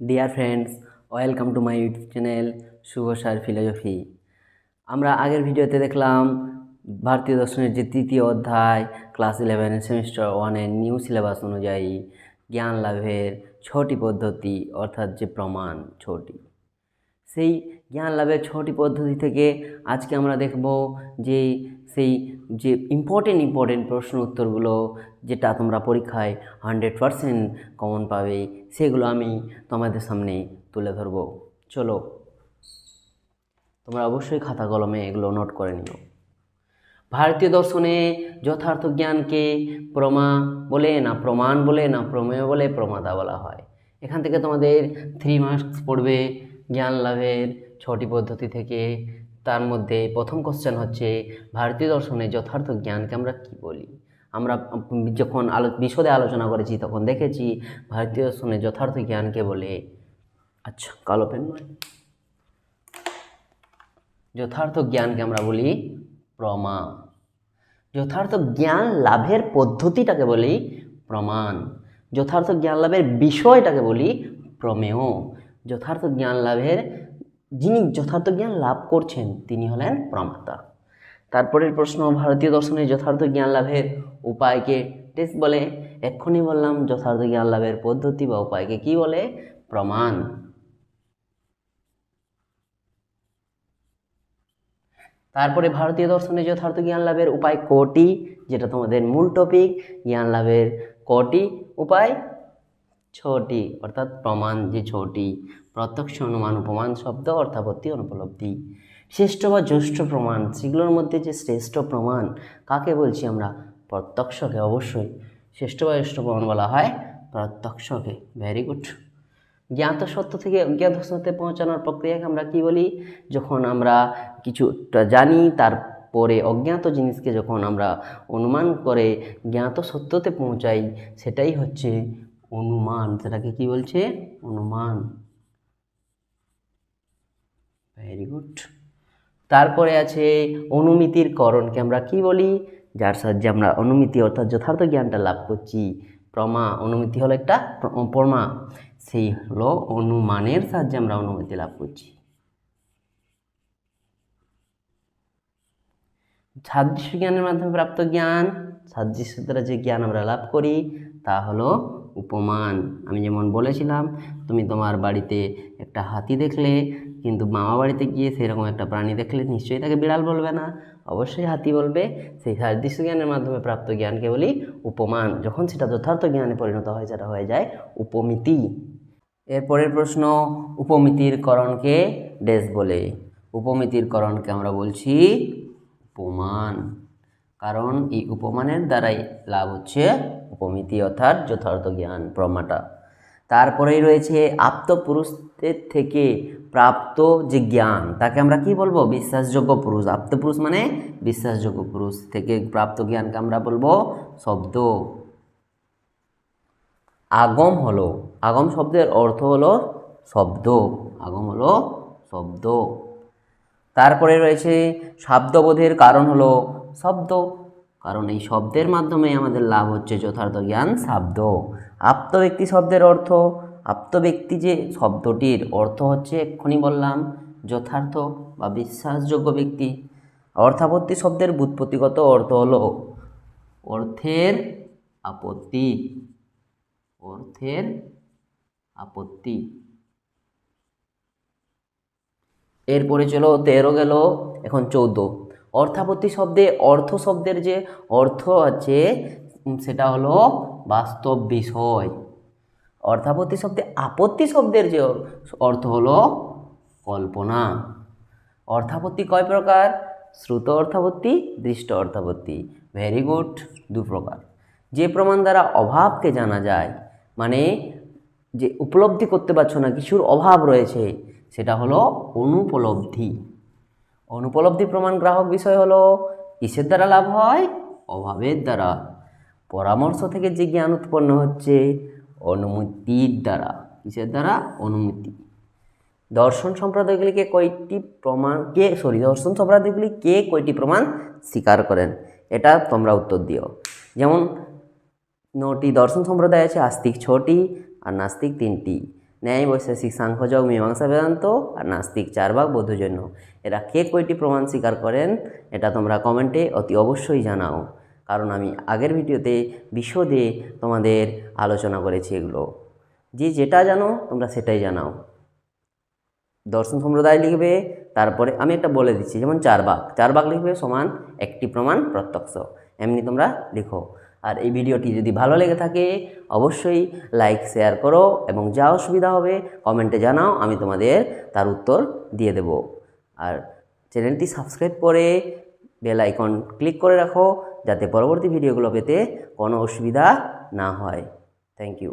Dear friends welcome to my YouTube channel Shubho sir philosophy আমরা আগের ভিডিওতে দেখলাম ভারতীয় দর্শনের যে তৃতীয় অধ্যায় ক্লাস ইলেভেনের সেমিস্টার ওয়ানের নিউ সিলেবাস অনুযায়ী জ্ঞান লাভের ছটি পদ্ধতি, অর্থাৎ যে প্রমাণ, ছটি। সেই জ্ঞান লাভের ছটি পদ্ধতি থেকে আজকে আমরা দেখব যে সেই যে ইম্পর্টেন্ট ইম্পর্টেন্ট প্রশ্ন উত্তরগুলো যেটা তোমরা পরীক্ষায় হান্ড্রেড পারসেন্ট কমন পাবে, সেগুলো আমি তোমাদের সামনে তুলে ধরব। চলো, তোমরা অবশ্যই খাতা কলমে এগুলো নোট করে নিও। ভারতীয় দর্শনে যথার্থ জ্ঞানকে প্রমা বলে না প্রমাণ বলে না প্রমেয় বলে প্রমাদা বলা হয়। এখান থেকে তোমাদের থ্রি মার্কস পড়বে জ্ঞান লাভের ছটি পদ্ধতি থেকে তার মধ্যে প্রথম কোশ্চেন হচ্ছে, ভারতীয় দর্শনে যথার্থ জ্ঞানকে আমরা কী বলি? আমরা যখন আলো, বিশদে আলোচনা করেছি তখন দেখেছি, ভারতীয় দর্শনে যথার্থ জ্ঞানকে বলে আচ্ছা কালো পেন যথার্থ জ্ঞানকে আমরা বলি প্রমা যথার্থ জ্ঞান লাভের পদ্ধতিটাকে বলি প্রমাণ। যথার্থ জ্ঞান লাভের বিষয়টাকে বলি প্রমেয়। যথার্থ জ্ঞান লাভের যিনি যথার্থ জ্ঞান লাভ করছেন, তিনি হলেন প্রমাতা তারপরের প্রশ্ন, ভারতীয় দর্শনে যথার্থ জ্ঞান লাভের উপায়কে টেস্ট বলে? এক্ষুনি বললাম, যথার্থ জ্ঞান লাভের পদ্ধতি বা উপায়কে কি বলে? প্রমাণ। তারপরে, ভারতীয় দর্শনে যথার্থ জ্ঞান লাভের উপায় কটি? যেটা তোমাদের মূল টপিক জ্ঞান লাভের কটি উপায়? ছটি, অর্থাৎ প্রমাণ যে ছটি, প্রত্যক্ষ অনুমান, উপমান, শব্দ অর্থাপত্তি অনুপলব্ধি। শ্রেষ্ঠ বা জ্যেষ্ঠ প্রমাণ, সেগুলোর মধ্যে যে শ্রেষ্ঠ প্রমাণ, কাকে বলছি আমরা? প্রত্যক্ষকে, অবশ্যই। শ্রেষ্ঠ বা জ্যেষ্ঠ প্রমাণ বলা হয় প্রত্যক্ষকে। ভেরি গুড জ্ঞাত সত্য থেকে অজ্ঞাত সত্যে পৌঁছানোর প্রক্রিয়াকে আমরা কি বলি? যখন আমরা কিছুটা জানি, তারপরে অজ্ঞাত জিনিসকে যখন আমরা অনুমান করে জ্ঞাত সত্যতে পৌঁছাই, সেটাই হচ্ছে অনুমান, সেটাকে কি বলছে? অনুমান। ভেরি গুড তারপরে আছে অনুমিতির করণকে আমরা কি বলি? যার সাহায্যে আমরা অনুমিতি অর্থাৎ যথার্থ জ্ঞানটা লাভ করছি। প্রমা, অনুমিতি হলো একটা প্রমা। সেই হলো অনুমানের সাহায্যে আমরা অনুমতি লাভ করছি। সাদৃশ্য জ্ঞানের মাধ্যমে প্রাপ্ত জ্ঞান। সাদৃশ্য দ্বারা যে জ্ঞান আমরা লাভ করি, তা হলো উপমান। আমি যেমন বলেছিলাম, তুমি তোমার বাড়িতে একটা হাতি দেখলে, কিন্তু মামা বাড়িতে গিয়ে সেরকম একটা প্রাণী দেখলে নিশ্চয়ই তাকে বিড়াল বলবে না। অবশ্যই হাতি বলবে। সেই সাদৃশ্য জ্ঞানের মাধ্যমে প্রাপ্ত জ্ঞানকে বলি উপমান। যখন সেটা যথার্থ জ্ঞানে পরিণত হয়, সেটা হয়ে যায় উপমিতি। এরপরের প্রশ্ন, উপমিতির করণকে ডেস বলে। উপমিতির করণকে আমরা বলছি উপমান। কারণ এই উপমানের দ্বারাই লাভ হচ্ছে উপমিতি অর্থাৎ যথার্থ জ্ঞান প্রমাটা তারপরেই রয়েছে আপ্তপুরুষদের থেকে প্রাপ্ত যে জ্ঞান, তাকে আমরা কি বলব? বিশ্বাসযোগ্য পুরুষ। আপ্তপুরুষ মানে বিশ্বাসযোগ্য পুরুষ থেকে প্রাপ্ত জ্ঞানকে আমরা বলব শব্দ। আগম হলো, আগম শব্দের অর্থ হলো শব্দ। আগম হলো শব্দ। তারপরে রয়েছে শব্দবোধের কারণ হলো শব্দ। কারণ এই শব্দের মাধ্যমে আমাদের লাভ হচ্ছে যথার্থ জ্ঞান, শব্দ। আপ্ত ব্যক্তি শব্দের অর্থ, আপ্ত ব্যক্তি যে শব্দটির অর্থ হচ্ছে এক্ষুনি বললাম, যথার্থ বা বিশ্বাসযোগ্য ব্যক্তি। অর্থাপত্তি শব্দের বুৎপত্তিগত অর্থ হলো অর্থের আপত্তি। অর্থের আপত্তি। এরপরে চলো তেরো গেল, এখন চৌদ্দ। অর্থাপত্তি শব্দে অর্থ শব্দের যে অর্থ আছে সেটা হলো বাস্তব বিষয়। অর্থাপত্তি শব্দে আপত্তি শব্দের যে অর্থ হলো কল্পনা। অর্থাপত্তি কয় প্রকার? শ্রুত অর্থাপত্তি দৃষ্ট অর্থাপত্তি ভেরি গুড দু প্রকার। যে প্রমাণ দ্বারা অভাবকে জানা যায় মানে যে উপলব্ধি করতে পারছ না, কিছুর অভাব রয়েছে সেটা হলো অনুপলব্ধি। অনুপলব্ধি প্রমাণ গ্রাহক বিষয় হলো, কিসের দ্বারা লাভ হয়? অভাবের দ্বারা। পরামর্শ থেকে যে জ্ঞান উৎপন্ন হচ্ছে, অনুমতির দ্বারা। কিসের দ্বারা? অনুমতি। দর্শন সম্প্রদায়গুলিকে কয়টি প্রমাণ, কে সরি দর্শন সম্প্রদায়গুলি কে কয়টি প্রমাণ স্বীকার করেন? এটা তোমরা উত্তর দিও। যেমন, নটি দর্শন সম্প্রদায় আছে, আস্তিক ছটি আর নাস্তিক তিনটি। ন্যায় বৈশেষিক সাংখ্যযোগ মীমাংসা বেদান্ত আর নাস্তিক চার ভাগ বৌদ্ধজন্য এরা কে কয়টি প্রমাণ স্বীকার করেন, এটা তোমরা কমেন্টে অতি অবশ্যই জানাও। কারণ আমি আগের ভিডিওতে বিশদে তোমাদের আলোচনা করেছি এগুলো। যে যেটা জানো, তোমরা সেটাই জানাও। দর্শন সম্প্রদায় লিখবে, তারপরে আমি একটা বলে দিচ্ছি, যেমন চার ভাগ চার ভাগ লিখবে সমান একটি প্রমাণ প্রত্যক্ষ। এমনি তোমরা লিখো। আর এই ভিডিওটি যদি ভালো লেগে থাকে, অবশ্যই লাইক শেয়ার করো এবং যা অসুবিধা হবে কমেন্টে জানাও, আমি তোমাদের তার উত্তর দিয়ে দেব। আর চ্যানেলটি সাবস্ক্রাইব করে বেল আইকন ক্লিক করে রাখো, যাতে পরবর্তী ভিডিওগুলো পেতে কোনো অসুবিধা না হয়। Thank you